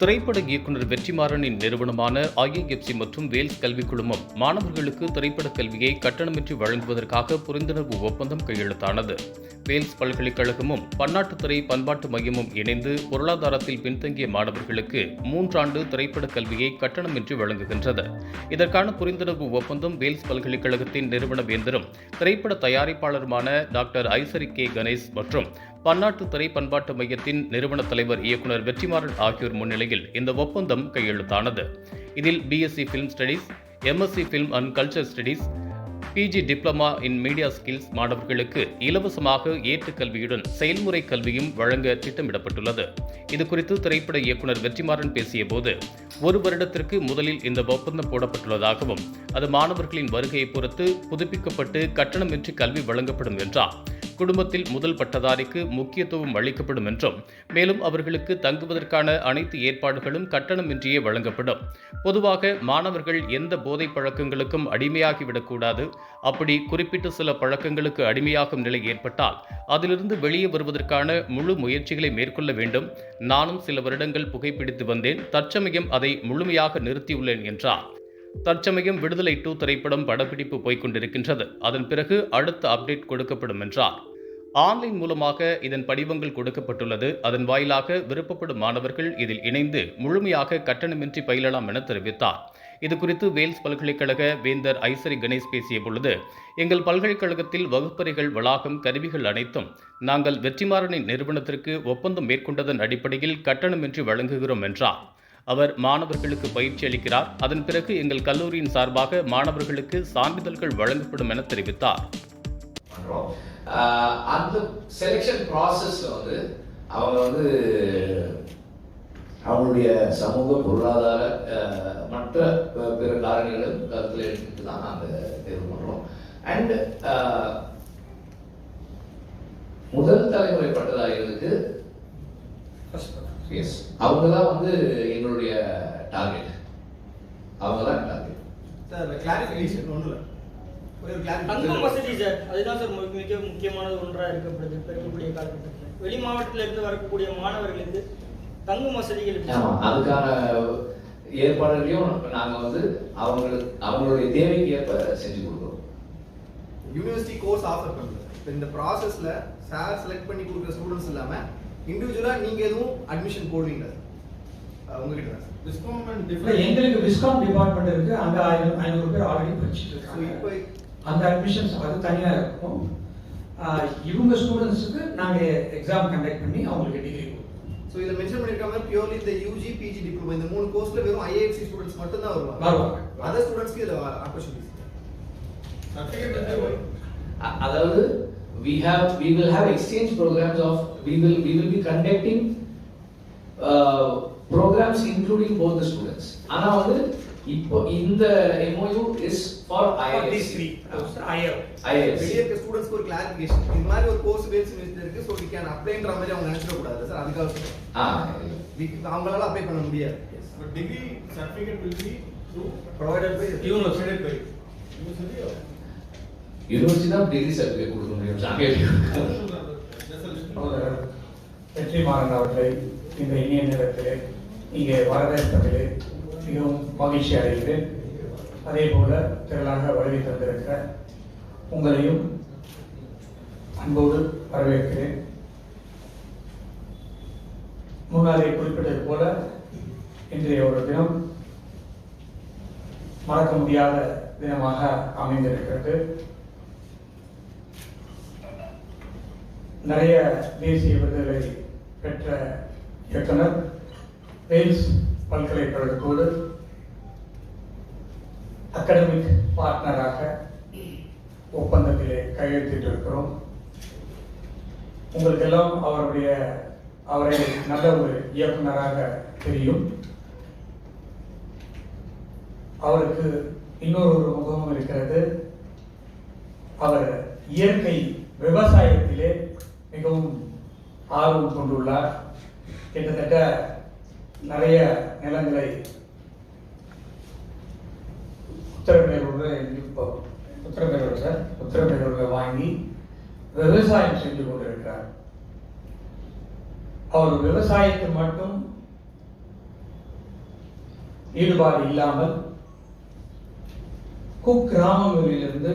திரைப்பட இயக்குனர் வெற்றிமாறனின் நிறுவனமான ஐஏஎஃப்சி மற்றும் வேல்ஸ் கல்விக் குழுமம் மாணவர்களுக்கு திரைப்பட கல்வியை கட்டணமின்றி வழங்குவதற்காக புரிந்துணர்வு ஒப்பந்தம் கையெழுத்தானது. வேல்ஸ் பல்கலைக்கழகமும் பன்னாட்டுத்துறை பண்பாட்டு மையமும் இணைந்து பொருளாதாரத்தில் பின்தங்கிய மாணவர்களுக்கு மூன்றாண்டு திரைப்பட கல்வியை கட்டணமின்றி வழங்குகின்றது. இதற்கான புரிந்துணர்வு ஒப்பந்தம் வேல்ஸ் பல்கலைக்கழகத்தின் நிறுவன வேந்தரும் திரைப்பட தயாரிப்பாளருமான டாக்டர் ஐசரி கே கணேஷ் மற்றும் பன்னாட்டு திரை பண்பாட்டு மையத்தின் நிறுவன தலைவர் இயக்குனர் வெற்றிமாறன் ஆகியோர் முன்னிலையில் இந்த ஒப்பந்தம் கையெழுத்தானது. இதில் BSc film studies MSc film and culture studies PG diploma in media skills மாணவர்களுக்கு இலவசமாக ஏற்று கல்வியுடன் செயல்முறை கல்வியும் வழங்க திட்டமிடப்பட்டுள்ளது. இதுகுறித்து திரைப்பட இயக்குனர் வெற்றிமாறன் பேசியபோது ஒரு வருடத்திற்கு முதலில் இந்த ஒப்பந்தம் போடப்பட்டுள்ளதாகவும் அது மாணவர்களின் வருகையை பொறுத்து புதுப்பிக்கப்பட்டு கட்டணமின்றி கல்வி வழங்கப்படும் என்றார். குடும்பத்தில் முதல் பட்டதாரிக்கு முக்கியத்துவம் அளிக்கப்படும் என்றும் மேலும் அவர்களுக்கு தங்குவதற்கான அனைத்து ஏற்பாடுகளும் கட்டணமின்றியே வழங்கப்படும். பொதுவாக மாணவர்கள் எந்த போதை பழக்கங்களுக்கும் அடிமையாகிவிடக்கூடாது அப்படி குறிப்பிட்ட சில பழக்கங்களுக்கு அடிமையாகும் நிலை ஏற்பட்டால் அதிலிருந்து வெளியே வருவதற்கான முழு முயற்சிகளை மேற்கொள்ள வேண்டும். நானும் சில வருடங்கள் புகைப்பிடித்து வந்தேன். தற்சமயம் அதை முழுமையாக நிறுத்தியுள்ளேன் என்றார். தற்சமயம் விடுதலை டூ திரைப்படம் படப்பிடிப்பு போய்கொண்டிருக்கின்றது அதன் பிறகு அடுத்த அப்டேட் கொடுக்கப்படும் என்றார். ஆன்லைன் மூலமாக இதன் படிவங்கள் கொடுக்கப்பட்டுள்ளது. அதன் வாயிலாக விருப்பப்படும் மாணவர்கள் இதில் இணைந்து முழுமையாக கட்டணமின்றி பயிலலாம் என தெரிவித்தார். இதுகுறித்து வேல்ஸ் பல்கலைக்கழக வேந்தர் ஐசரி கணேஷ் பேசிய பொழுது எங்கள் பல்கலைக்கழகத்தில் வகுப்பறைகள் வளாகம் கருவிகள் அனைத்தும் நாங்கள் வெற்றிமாறனின் நிறுவனத்திற்கு ஒப்பந்தம் மேற்கொண்டதன் அடிப்படையில் கட்டணமின்றி வழங்குகிறோம் என்றார். அவர் மாணவர்களுக்கு பயிற்சி அளிக்கிறார். அதன் பிறகு எங்கள் கல்லூரியின் சார்பாக மாணவர்களுக்கு சான்றிதழ்கள் வழங்கப்படும் என தெரிவித்தார். அந்த செலெக்ஷன் ப்ராசஸ்ல வந்து அவங்க வந்து அவங்களுடைய சமூக பொருளாதார மற்ற பிற காரணிகளும் கருத்தில் எடுத்துட்டு தான் நாங்கள் தேர்வு பண்றோம். அண்ட் முதல் தலைமுறை பட்டதாரிகளுக்கு எஸ் அவங்க தான் வந்து எங்களுடைய டார்கெட் அவங்க தான் டார்கெட் சார் கிளாரிஃபிகேஷன் ஒன்றும் இல்லை. ஒரு தங்கும் கிளாரிஃபிகேஷன் வசதி சார் அதுதான் சார் மிக மிக முக்கியமானது ஒன்றாக இருக்கப்படுது. இருக்கக்கூடிய காலகட்டத்தில். வெளி மாவட்டத்துல இருந்து வரக்கூடிய மாணவர்களுக்கு ஆமா சார்? அதுக்கான ஏற்பாடுகளையும் நாங்க வந்து அவங்களுக்கு அவங்களுடைய தேவைக்கு ஏற்ப செஞ்சு கொடுக்குறோம். யூனிவர்சிட்டி கோர்ஸ் ஆஃபர் பண்ணுது. இப்போ இந்த ப்ராசஸில் சார் செலக்ட் பண்ணி கொடுக்குற ஸ்டூடெண்ட்ஸ் இல்லாமல் இண்டிவிஜுவலாக நீங்கள் எதுவும் அட்மிஷன் போடுவீங்களா சார் உங்ககிட்ட தான் டிஸ்கவுண்ட் எங்களுக்கு டிஸ்கவுண்ட் டிபார்ட்மெண்ட் இருக்கு. அங்க ஐநூறு ஐநூறு பேர் ஆல்ரெடி படிச்சுட்டு இருக்காங்க. இப்போ அந்த அட்மிஷன்ஸ் அது தனியா இருக்கும். இவங்க ஸ்டூடெண்ட்ஸுக்கு நாங்க எக்ஸாம் கண்டக்ட் பண்ணி அவங்களுக்கு டிகிரி ஸோ இதில் மென்ஷன் பண்ணியிருக்காங்க பியூர்லி இந்த யூஜி பிஜி டிப்ளமோ இந்த மூணு கோர்ஸில் வெறும் ஐஏஎஃப்சி ஸ்டூடெண்ட்ஸ் மட்டும் தான் வருவாங்க. வருவாங்க. அதர் ஸ்டூடெண்ட்ஸ்க்கு இதில் ஆப்பர்ச்சுனிட்டிஸ் அதாவது we have we will have exchange programs of we will we will be conducting uh, programs including both the students. ஆனா வந்து இப்போ இந்த for IISc ஐயர் IISc வெளியே இருக்க ஸ்டூடெண்ட்ஸ்க்கு ஒரு கிளாரிஃபிகேஷன் இது மாதிரி ஒரு கோர்ஸ் வேல்ஸ் யூனிவர்சிட்டி இருக்கு ஸோ வி கேன் அப்ளைன்ற மாதிரி அவங்க நினைச்சிடக்கூடாது. சார் அதுக்காக We- அவங்களால அப்ளை பண்ண முடியாது. Certificate will be through provided by university. or? University தான் டிகிரி சர்டிஃபிகேட் கொடுக்க முடியும் list. சகோதரர் வெற்றிமாறன் அவர்களை இந்த இனிய நேரத்திலே இங்கே வரவேற்பதிலே மிகவும் மகிழ்ச்சி அடைந்து அதே போல திரளாக வருகை தந்திருக்கிற உங்களையும் அன்போடு வரவேற்கிறேன். முன்னாலே குறிப்பிட்டது போல இன்றைய ஒரு தினம் மறக்க முடியாத தினமாக அமைந்திருக்கிறது. நிறைய தேசிய விருதுகளை பெற்ற இயக்குனர் வேல்ஸ் பல்கலைக்கழகத்தோடு அகாடமிக் பார்ட்னராக ஒப்பந்தத்திலே கையெழுத்திட்டு இருக்கிறோம் உங்களுக்கெல்லாம் அவருடைய அவரை நல்ல ஒரு இயக்குனராக தெரியும். அவருக்கு இன்னொரு ஒரு முகமும் இருக்கிறது. அவர் இயற்கை விவசாயத்திலே மிகவும் ஆர்வம் கொண்டுள்ளார். கிட்டத்தட்ட நிறைய நிலங்களை உத்தரமேரூரில் இப்போ உத்தரமேரூர் சார் உத்தரமேரூரில் வாங்கி விவசாயம் செஞ்சு கொண்டிருக்கிறார். அவர் விவசாயத்தை மட்டும் ஈடுபாடு இல்லாமல் குக்கிராமங்களிலிருந்து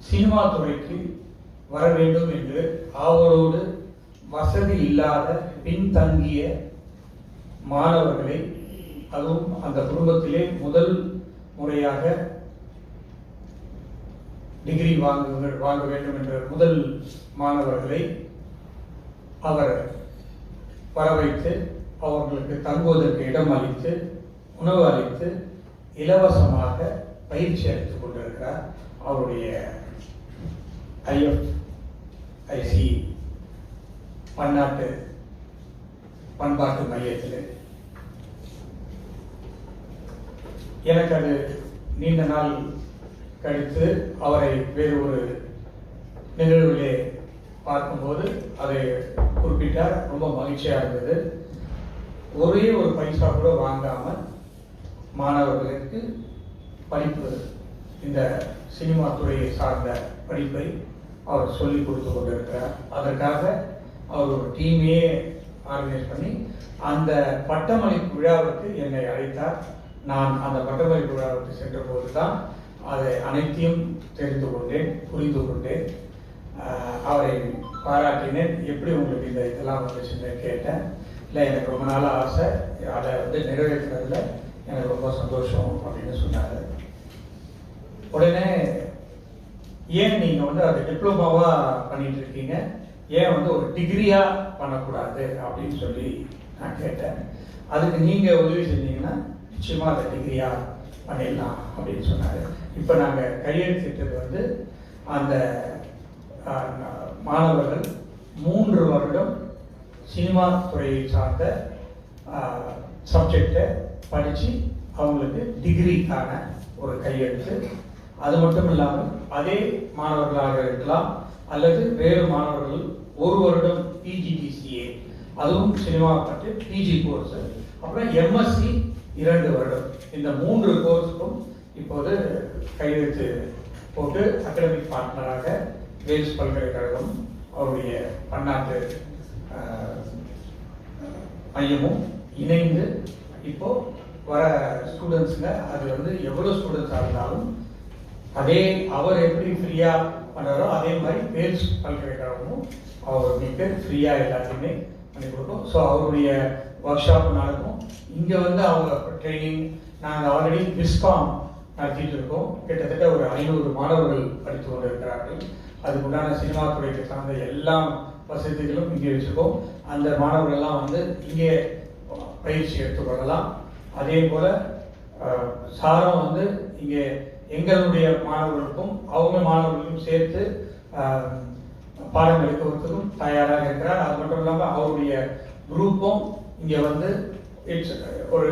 சினிமா துறைக்கு வர வேண்டும் என்று அவரோடு வசதி இல்லாத பின்தங்கிய மாணவர்களை அதுவும் அந்த குடும்பத்திலே முதல் முறையாக டிகிரி வாங்க வாங்க வேண்டும் என்ற முதல் மாணவர்களை அவர் வர வைத்து அவர்களுக்கு தங்குவதற்கு இடம் அளித்து உணவு அளித்து இலவசமாக பயிற்சி அளித்துக் கொண்டிருக்கிறார் அவருடைய ஐஎஃப் ஐசி பன்னாட்டு பண்பாட்டு மையத்தில். எனக்கு அது நீண்ட நாள் கழித்து அவரை வேறு ஒரு நிகழ்விலே பார்க்கும்போது அதை குறிப்பிட்டார். ரொம்ப மகிழ்ச்சியாக இருந்தது. ஒரே ஒரு பைசா கூட வாங்காமல் மாணவர்களுக்கு படிப்பு இந்த சினிமா துறையை சார்ந்த படிப்பை அவர் சொல்லிக் கொடுத்து கொண்டிருக்கிறார். அதற்காக அவர் ஒரு டீமையே ஆர்கனைஸ் பண்ணி அந்த பட்டமளிப்பு விழாவிற்கு என்னை அழைத்தார். நான் அந்த பட்டமளிப்பு விழாவுக்கு சென்ற போது தான் அதை அனைத்தையும் தெரிந்து கொண்டேன் புரிந்து கொண்டேன். அவரை பாராட்டினேன். எப்படி உங்களுக்கு இந்த இதெல்லாம் வந்துச்சுன்னு கேட்டேன். இல்லை எனக்கு ரொம்ப நாள் ஆசை. அதை வந்து நிறைவேற்றுறதுல எனக்கு ரொம்ப சந்தோஷம் அப்படின்னு சொன்னார். உடனே ஏன் நீங்கள் வந்து அதை டிப்ளமாவாக பண்ணிட்டு இருக்கீங்க? ஏன் வந்து ஒரு டிகிரியாக பண்ணக்கூடாது அப்படின்னு சொல்லி நான் கேட்டேன். அதுக்கு நீங்கள் உதவி செஞ்சீங்கன்னா நிச்சயமாக அதை டிகிரியாக பண்ணிடலாம் அப்படின்னு சொன்னார். இப்போ நாங்கள் கையெழுத்திட்டது வந்து அந்த மாணவர்கள் மூன்று வருடம் சினிமா துறையை சார்ந்த சப்ஜெக்டை படித்து அவங்களுக்கு டிகிரிக்கான ஒரு கையெழுத்து. அது மட்டும் இல்லாமல் அதே மாணவர்களாக இருக்கலாம் அல்லது வேறு மாணவர்கள் ஒரு வருடம் பிஜிடிசிஏ அதுவும் சினிமா பட்டு பிஜி கோர்ஸ் அப்புறம் எம்எஸ்சி இரண்டு வருடம். இந்த மூன்று கோர்ஸுக்கும் இப்போது கையெழுத்து போட்டு அகடமிக் பார்ட்னராக வேல்ஸ் பல்கலைக்கழகம் அவருடைய பன்னாட்டு மையமும் இணைந்து இப்போ வர ஸ்டூடெண்ட்ஸுங்க அது வந்து எவ்வளோ ஸ்டூடெண்ட்ஸாக இருந்தாலும் அதே அவர் எப்படி ஃப்ரீயாக பண்ணுறோம் அதே மாதிரி வேல்ஸ் பல்கலைக்கழகமும் அவர்களுக்கு ஃப்ரீயாக எல்லாத்தையுமே பண்ணி கொடுக்கும். ஸோ அவருடைய ஒர்க் ஷாப் நடக்கும். இங்கே வந்து அவங்க ட்ரைனிங் நாங்கள் ஆல்ரெடி பிஸ்காம் நடத்திட்டு இருக்கோம். கிட்டத்தட்ட ஒரு ஐநூறு மாணவர்கள் படித்து கொண்டு இருக்கிறார்கள் அதுக்கு உண்டான சினிமா துறைக்கு சார்ந்த எல்லா வசதிகளும் இங்கே வச்சுருக்கோம். அந்த மாணவர்கள்லாம் வந்து இங்கே பயிற்சி எடுத்துக்கொள்ளலாம் அதே போல் சாரம் வந்து இங்கே எங்களுடைய மாணவர்களுக்கும் அவங்க மாணவர்களுக்கும் சேர்த்து பாடம் எடுக்கிறதுக்கும் தயாராக இருக்கிறார். அது மட்டும் இல்லாமல் அவருடைய குரூப்பும் இங்கே வந்து இட்ஸ் ஒரு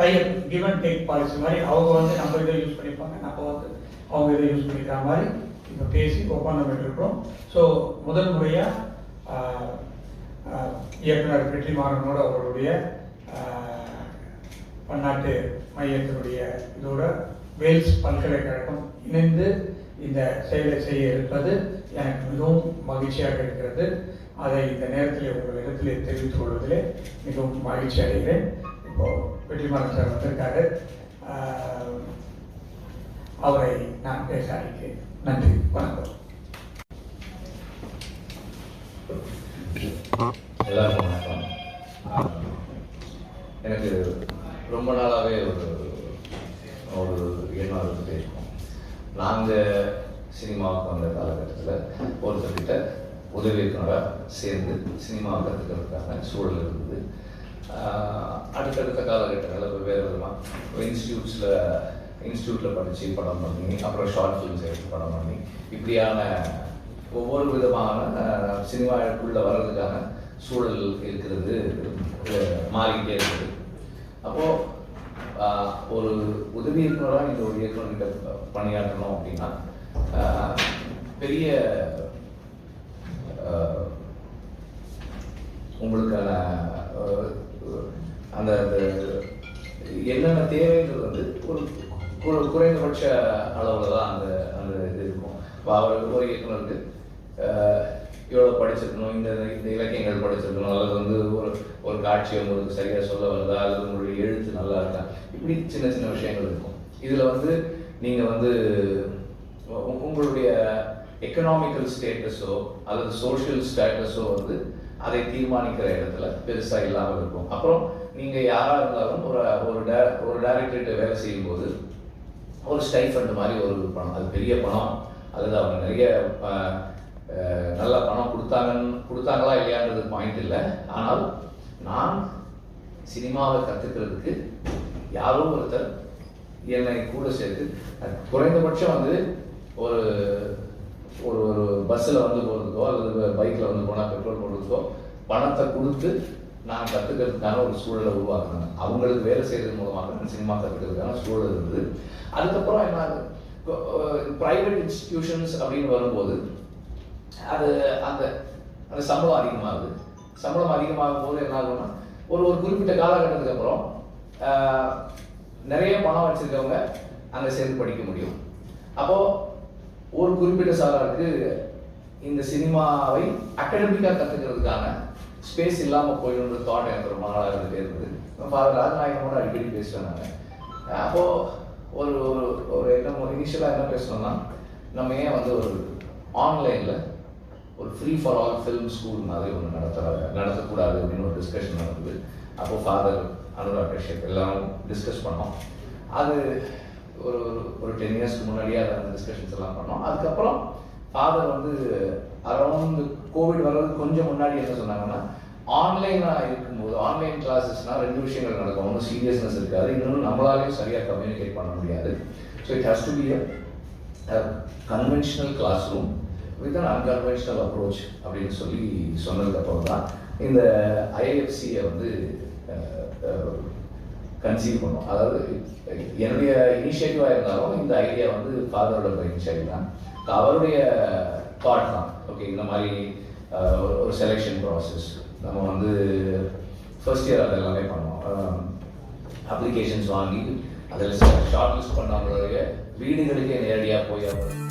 type give and take policy மாதிரி அவங்க வந்து நம்ம இதை யூஸ் பண்ணிப்பாங்க. நம்ம வந்து அவங்க இதை யூஸ் பண்ணிக்கிற மாதிரி இப்போ பேசி ஒப்பந்தம் பெற்றிருக்கிறோம் ஸோ முதல் முறையாக இயக்குனர் வெற்றிமாறனோட அவர்களுடைய அவருடைய பன்னாட்டு மையத்தினுடைய இதோட வேல்ஸ் பல்கலைக்கழகம் இணைந்து இந்த செயலை செய்ய இருப்பது எனக்கு மிகவும் மகிழ்ச்சியாக இருக்கிறது. அதை இந்த நேரத்தில் உங்களிடத்திலே தெரிவித்துக் கொள்வதிலே மிகவும் மகிழ்ச்சி அடைகிறேன். இப்போ வெற்றிமாறன் சார் வந்திருக்காரு. அவரை நான் பேச அழைக்கிறேன். நன்றி. வணக்கம். எல்லாருக்கும் வணக்கம். எனக்கு ரொம்ப நாளாகவே ஒரு எண்ணம் இருந்துகிட்டே இருக்கும் நாங்கள் சினிமாவுக்கு வந்த காலகட்டத்தில் ஒருத்தர்கிட்ட உதவி இயக்குனராக சேர்ந்து சினிமா கற்றுக்கிறதுக்கான சூழல் இருந்தது. அடுத்தடுத்த காலகட்டங்களில் வெவ்வேறு விதமாக இன்ஸ்டியூட்ஸில் இன்ஸ்டியூட்டில் படித்து படம் பண்ணி அப்புறம் ஷார்ட் ஃபிலிம்ஸ் எடுத்து படம் பண்ணி இப்படியான ஒவ்வொரு விதமான சினிமாவுக்குள்ளே வர்றதுக்கான சூழல் இருக்கிறது மாறிக்கிட்டே இருக்குது. அப்போது ஒரு உதவி இயக்குனராக இந்த ஒரு இயக்குனர்கிட்ட பணியாற்றணும் அப்படின்னா பெரிய உங்களுக்கான அந்த அந்த என்னென்ன தேவைங்கிறது வந்து ஒரு குறைந்தபட்ச அளவில் தான் அந்த அந்த இது இருக்கும். இப்போ அவர் ஒரு இயக்குனருக்கு இவ்வளோ படிச்சிருக்கணும்? இந்த இந்த இலக்கியங்கள் படிச்சிருக்கணும். அல்லது வந்து ஒரு ஒரு காட்சி உங்களுக்கு சரியாக சொல்ல வருதா? அல்லது உங்களுடைய எழுத்து நல்லா இருக்கா? இப்படி சின்ன சின்ன விஷயங்கள் இருக்கும். இதில் வந்து நீங்கள் வந்து உங்களுடைய எக்கனாமிக்கல் ஸ்டேட்டஸோ அல்லது சோஷியல் ஸ்டேட்டஸோ வந்து அதை தீர்மானிக்கிற இடத்துல பெருசாக இல்லாமல் இருக்கும். அப்புறம் நீங்கள் யாராக இருந்தாலும் ஒரு ஒரு டே ஒரு டேரக்டர்கிட்ட வேலை செய்யும்போது ஒரு ஸ்டைஃபண்ட் மாதிரி ஒரு பணம் அது பெரிய பணம். அல்லது அவங்க நிறைய நல்ல பணம் கொடுத்தாங்கன்னு கொடுத்தாங்களா இல்லையான்றது பாயிண்ட் இல்லை. ஆனால் நான் சினிமாவை கற்றுக்கிறதுக்கு யாரோ ஒருத்தர் என்னை கூட சேர்த்து குறைந்தபட்சம் வந்து ஒரு ஒரு ஒரு பஸ்ஸில் வந்து போகிறதுக்கோ அல்லது பைக்கில் வந்து போனால் பெட்ரோல் போடுறதுக்கோ பணத்தை கொடுத்து நான் கற்றுக்கிறதுக்கான ஒரு சூழலை உருவாக்குனேன் அவங்களுக்கு வேலை செய்கிறது மூலமாக நான் சினிமா கற்றுக்கிறதுக்கான சூழல் இருந்தது. அதுக்கப்புறம் என்ன ப்ரைவேட் இன்ஸ்டிடியூஷன்ஸ் அப்படின்னு வரும்போது அது அந்த அந்த சம்பளம் அதிகமாகுது. சம்பளம் அதிகமாகும் போது என்ன ஆகும்னா ஒரு ஒரு குறிப்பிட்ட காலகட்டத்துக்கு அப்புறம் நிறைய பணம் வச்சிருக்கவங்க அங்கே சேர்ந்து படிக்க முடியும். அப்போ ஒரு குறிப்பிட்ட சாராருக்கு இந்த சினிமாவை அகடமிக்காக கற்றுக்கிறதுக்கான ஸ்பேஸ் இல்லாமல் போயிடுன்ற தாட் எனக்கு ரொம்ப நாளாக இருந்துட்டே இருந்தது. ஃபாதர் ராஜநாயகமோட அடிக்கடி பேசுவேன் நாங்கள் அப்போது ஒரு ஒரு ஒரு என்ன இனிஷியலாக என்ன பேசணும்னா நம்ம ஏன் வந்து ஒரு ஆன்லைனில் ஒரு free for all film school மாதிரி ஒன்று நடத்துகிறாங்க நடத்தக்கூடாது அப்படின்னு ஒரு டிஸ்கஷன் நடந்தது அப்போ ஃபாதர் அனுராக் கஷ்யப் எல்லாரும் டிஸ்கஸ் பண்ணோம். அது ஒரு ஒரு- ஒரு டென் இயர்ஸ்க்கு முன்னாடியே அதை அந்த டிஸ்கஷன்ஸ் எல்லாம் பண்ணோம். அதுக்கப்புறம் ஃபாதர் வந்து அரௌண்ட் கோவிட் வர்றதுக்கு கொஞ்சம் முன்னாடி என்ன சொன்னாங்கன்னா ஆன்லைனாக இருக்கும்போது ஆன்லைன் கிளாஸஸ்னால் ரெண்டு விஷயங்கள் நடக்கும். ஒன்றும் சீரியஸ்னஸ் இருக்காது இன்னொன்று நம்மளாலேயும் சரியாக கம்யூனிகேட் பண்ண முடியாது. So it has to be conventional classroom with an unconventional approach அப்படின்னு சொல்லி சொன்னதுக்கப்புறம் தான் இந்த ஐஎஃப்சியை வந்து கன்சீவ் பண்ணோம். அதாவது என்னுடைய இனிஷியேட்டிவாக இருந்தாலும் இந்த ஐடியா வந்து ஃபாதரோட பிரெயின் சைல்டு தான். அவருடைய தாட் தான். ஓகே இந்த மாதிரி ஒரு- செலெக்ஷன் ப்ராசஸ் நம்ம வந்து ஃபர்ஸ்ட் இயர் அது எல்லாமே பண்ணோம். அப்ளிகேஷன்ஸ் வாங்கி அதில் ஷார்ட் லிஸ்ட் பண்ணவங்களுடைய வீடுகளுக்கே நேரடியாக போய் அவங்க